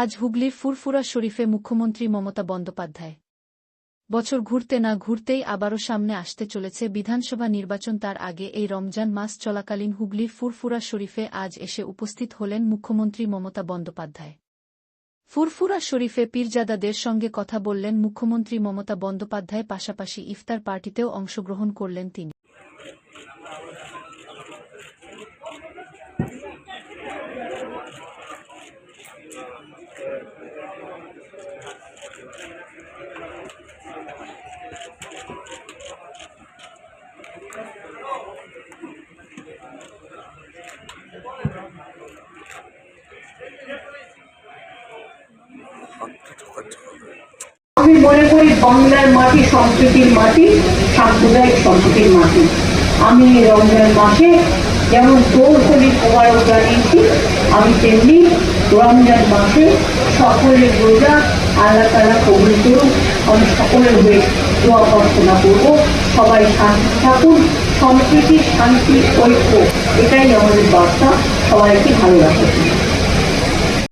আজ হুগলির ফুরফুরা শরীফে মুখ্যমন্ত্রী মমতা বন্দ্যোপাধ্যায়। বছর ঘুরতে না ঘুরতেই আবারও সামনে আসতে চলেছে বিধানসভা নির্বাচন, তার আগে এই রমজান মাস চলাকালীন হুগলির ফুরফুরা শরীফে আজ এসে উপস্থিত হলেন মুখ্যমন্ত্রী মমতা বন্দ্যোপাধ্যায়। ফুরফুরা শরীফে পীরজাদাদের সঙ্গে কথা বললেন মুখ্যমন্ত্রী মমতা বন্দ্যোপাধ্যায়, পাশাপাশি ইফতার পার্টিতেও অংশগ্রহণ করলেন তিনি। আমি মনে করি বাংলার মাটি সংস্কৃতির মাটি সাম্প্রদায়িক সম্পর্কের মাটি। আমি রমজান মাসে যেমন কৌশলী মোবারক জানিয়েছি, আমি তেমনি রমজান মাসে সকলের রোজা, আল্লাহ তালা কবুল করুন আমি সকলের হয়ে দোয়া প্রার্থনা করব। সবাই শান্তি থাকুন, সম্প্রীতি, শান্তি, ঐক্য, এটাই আমাদের বার্তা। সবাইকে ভালো রাখা